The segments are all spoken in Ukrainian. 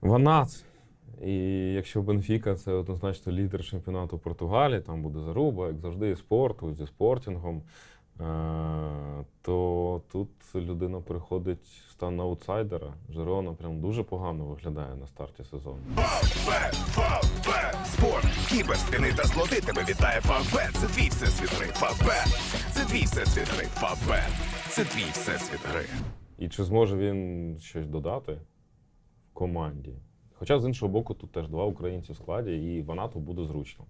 Ванат. І якщо Бенфіка це однозначно лідер чемпіонату Португалії, там буде заруба, як завжди, і спорту, зі спортінгом, е, то тут людина переходить в стан аутсайдера. Жерона прям дуже погано виглядає на старті сезону. Спорт, кіберспіни та слоти тебе вітає Фавбет. Це твій всесвіт гри. Фавбет, це твій всесвіт гри. Фавбет, це твій всесвіт гри. І чи зможе він щось додати команді? Хоча з іншого боку, тут теж два українці в складі, і Ванату буде зручно.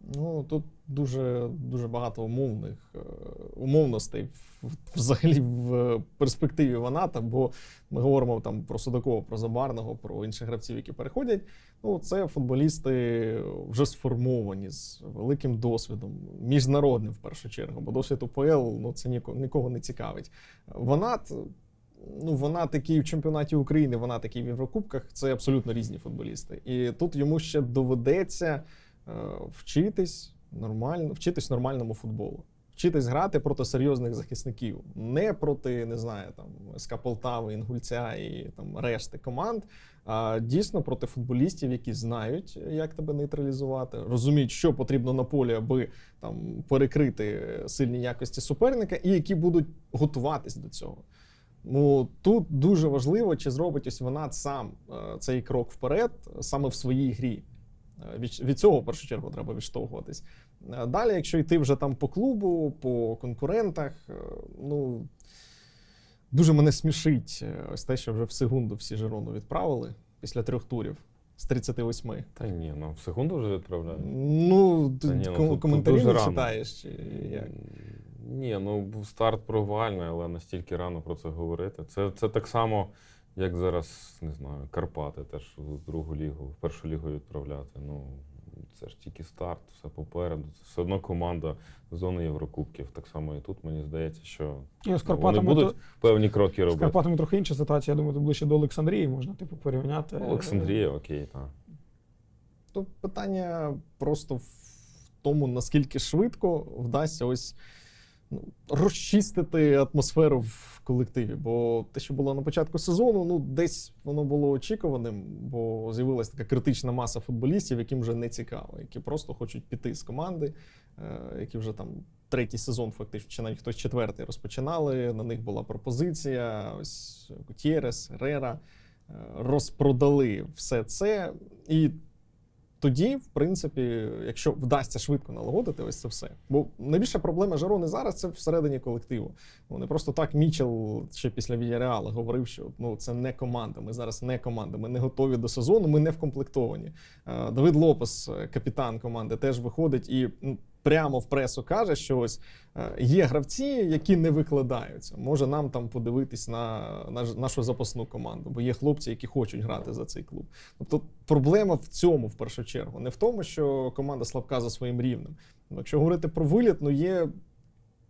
Ну тут дуже дуже багато умовних е, умовностей взагалі в перспективі Ваната, бо ми говоримо там про Судакова, про Забарного, про інших гравців, які переходять. Ну, це футболісти вже сформовані з великим досвідом, міжнародним в першу чергу, бо досвід УПЛ ну, це нікого, нікого не цікавить. Ванат. Ну, вона такий в чемпіонаті України, вона такий в Єврокубках. Це абсолютно різні футболісти. І тут йому ще доведеться е, вчитись нормально, вчитись нормальному футболу. Вчитись грати проти серйозних захисників, не проти, не знаю, там СК Полтави, Інгульця і там решти команд, а дійсно проти футболістів, які знають, як тебе нейтралізувати, розуміють, що потрібно на полі, аби там перекрити сильні якості суперника, і які будуть готуватись до цього. Ну тут дуже важливо, чи зробить ось вона сам е, цей крок вперед саме в своїй грі. Е, Від, від цього в першу чергу треба відштовхуватись. Е, Далі, якщо йти вже там по клубу, по конкурентах, ну дуже мене смішить ось те, що вже в секунду всі Жирону відправили після трьох турів з 38. Та ні, нам в секунду вже відправляють. Ну, ти ну, коментарі не читаєш. Чи як? Ні, ну старт провальний, але настільки рано про це говорити. Це, це так само, як зараз, не знаю, Карпати теж в другу лігу, в першу лігу відправляти. Ну, це ж тільки старт, все попереду. Це все одно команда зони Єврокубків. Так само і тут мені здається, що І з вони будуть то, певні кроки робити. з. Карпатами трохи інша ситуація. Я думаю, тут ближче до Олександрії можна типу порівняти. Олександрія, окей, так. То питання просто в тому, наскільки швидко вдасться ось ну, розчистити атмосферу в колективі. Бо те, що було на початку сезону, ну десь воно було очікуваним, бо з'явилася така критична маса футболістів, яким вже не цікаво, які просто хочуть піти з команди, е, які вже там. Третій сезон, фактично, чи навіть хтось четвертий розпочинали. На них була пропозиція. Ось Гутєрес, Рера е, розпродали все це. І тоді, в принципі, якщо вдасться швидко налагодити ось це все. Бо найбільша проблема Жарони зараз це всередині колективу. Вони просто так Мічел ще після Віяреала говорив, що ну це не команда. Ми зараз не команда. Ми не готові до сезону, ми не вкомплектовані. Е, Давид Лопес, капітан команди, теж виходить і ну, прямо в пресу каже, що ось е, є гравці, які не викладаються. Може нам там подивитись на, на нашу запасну команду, бо є хлопці, які хочуть грати за цей клуб. Тобто проблема в цьому в першу чергу, не в тому, що команда слабка за своїм рівнем. Ну, Якщо говорити про виліт, ну є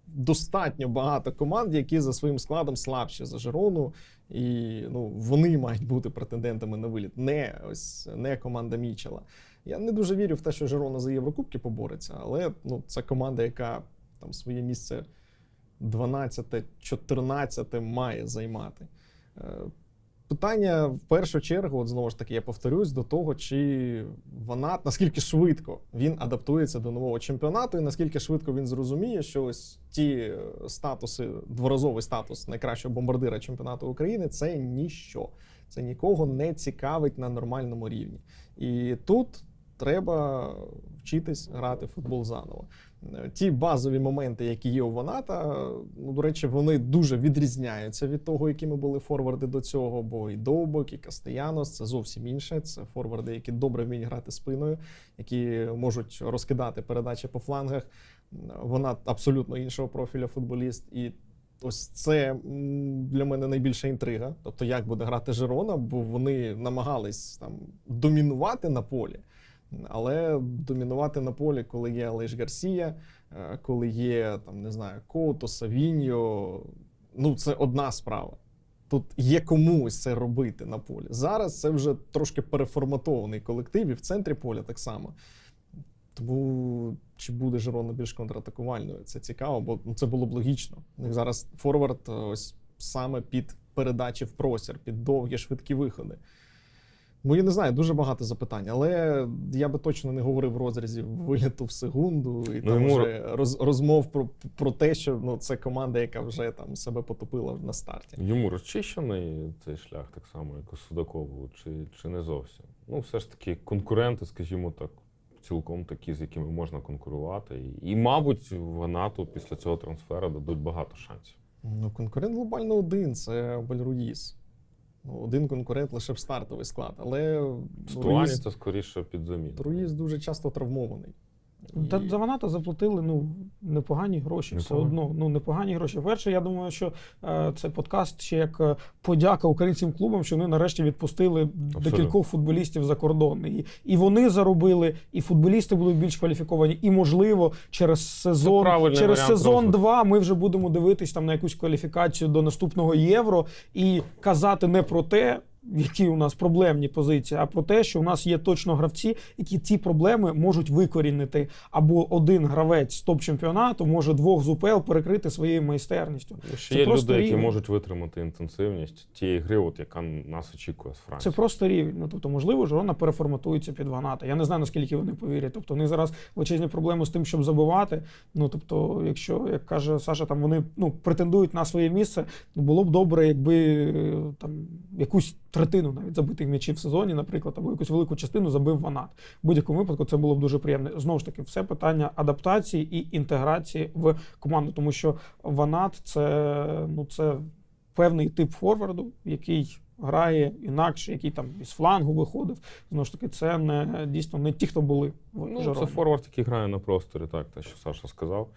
достатньо багато команд, які за своїм складом слабші за Жирону, і ну, вони мають бути претендентами на виліт, не ось не команда Мічела. Я не дуже вірю в те, що Жерона за Єврокубки побореться, але ну, це команда, яка там своє місце 12-14 має займати. Питання в першу чергу, от знову ж таки, я повторюсь, до того, чи вона наскільки швидко він адаптується до нового чемпіонату, і наскільки швидко він зрозуміє, що ось ті е, статуси, дворазовий статус найкращого бомбардира чемпіонату України це ніщо. Це нікого не цікавить на нормальному рівні. І тут треба вчитись грати в футбол заново. Е, Ті базові моменти, які є у Ваната, ну, до речі, вони дуже відрізняються від того, якими були форварди до цього. Бо і Довбок, і Кастеянос це зовсім інше. Це форварди, які добре вміють грати спиною, які можуть розкидати передачі по флангах. Вона абсолютно іншого профіля футболіст. І ось це для мене найбільша інтрига. Тобто, як буде грати Жирона, бо вони намагались там домінувати на полі. Але домінувати на полі, коли є Алеш Гарсія, е, коли є там, не знаю, Кото, Савіньо, ну це одна справа. Тут є комусь це робити на полі. Зараз це вже трошки переформатований колектив, і в центрі поля так само. Тому чи буде Жирона більш контратакувальною? Це цікаво, бо ну, це було б логічно. У них зараз форвард е, ось саме під передачі в простір, під довгі швидкі виходи. Ну, я не знаю, дуже багато запитань, але я би точно не говорив в розрізі виліту в секунду і Ну, там йому- вже роз, розмов про, про те, що ну, це команда, яка вже там себе потопила на старті. Йому розчищений цей шлях так само, як у Судакову, чи, чи не зовсім. Ну, все ж таки, конкуренти, скажімо так, цілком такі, з якими можна конкурувати. І, і мабуть, Ванату після цього трансферу дадуть багато шансів. Ну, конкурент глобально один це Бальруїс. Ну, один конкурент лише в стартовий склад. Але Стуані Руїз, це скоріше під заміну. Руїз дуже часто травмований. Та І- за Ваната заплатили ну непогані гроші. Все одно. Ну непогані гроші. Перше, я думаю, що е, цей подкаст ще як е, подяка українським клубам, що вони нарешті відпустили декількох футболістів за кордон. І, і вони заробили, і футболісти будуть більш кваліфіковані. І можливо, через сезон, через сезон. 2 ми вже будемо дивитись там на якусь кваліфікацію до наступного євро і казати не про те. Які у нас проблемні позиції, а про те, що у нас є точно гравці, які ці проблеми можуть викорінити. Або один гравець з топ-чемпіонату може двох з УПЛ перекрити своєю майстерністю. Ще Це є люди, які можуть витримати інтенсивність тієї гри, от яка нас очікує з Це просто рівень. Ну тобто, можливо, Жорона переформатується під Ваната. Я не знаю, наскільки вони повірять. Тобто, вони зараз величезні проблеми з тим, щоб забивати. Ну тобто, якщо як каже Саша, там вони ну претендують на своє місце, ну було б добре, якби е, там якусь третину навіть забитих м'ячів в сезоні, наприклад, або якусь велику частину забив Ванат. В будь-якому випадку це було б дуже приємно. Знову ж таки, все питання адаптації і інтеграції в команду, тому що Ванат це ну це певний тип форварду, який грає інакше, який там із флангу виходив. Знову ж таки, це не дійсно не ті, хто були в Ну, це форвард, який грає на просторі, так, те, що Саша сказав.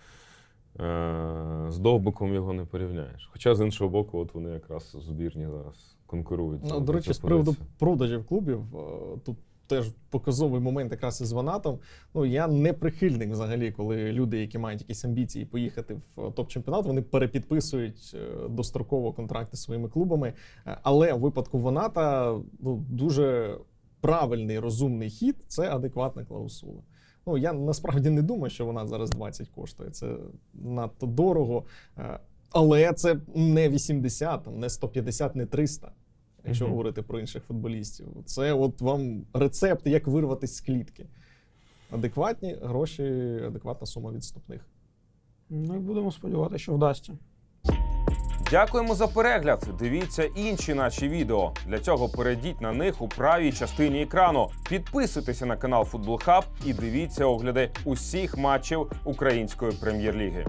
Е, з довбиком його не порівняєш. Хоча з іншого боку, от вони якраз збірні зараз конкурують. Ну, до речі, з приводу продажів клубів, е, тут теж показовий момент якраз із Ванатом. Ну, я не прихильник взагалі, коли люди, які мають якісь амбіції поїхати в е, топ-чемпіонат, вони перепідписують е, достроково контракти зі своїми клубами. Але в випадку Ваната ну, дуже правильний розумний хід це адекватна клаусула. Ну, я насправді не думаю, що вона зараз 20 коштує. Це надто дорого. Але це не 80, там, не 150, не 300 якщо Мгм. говорити про інших футболістів. Це от вам рецепт, як вирватися з клітки. Адекватні гроші, адекватна сума відступних. Ну і будемо сподіватися, що вдасться. Дякуємо за перегляд. Дивіться інші наші відео. Для цього перейдіть на них у правій частині екрану. Підписуйтеся на канал Футбол Хаб і дивіться огляди усіх матчів української прем'єр-ліги.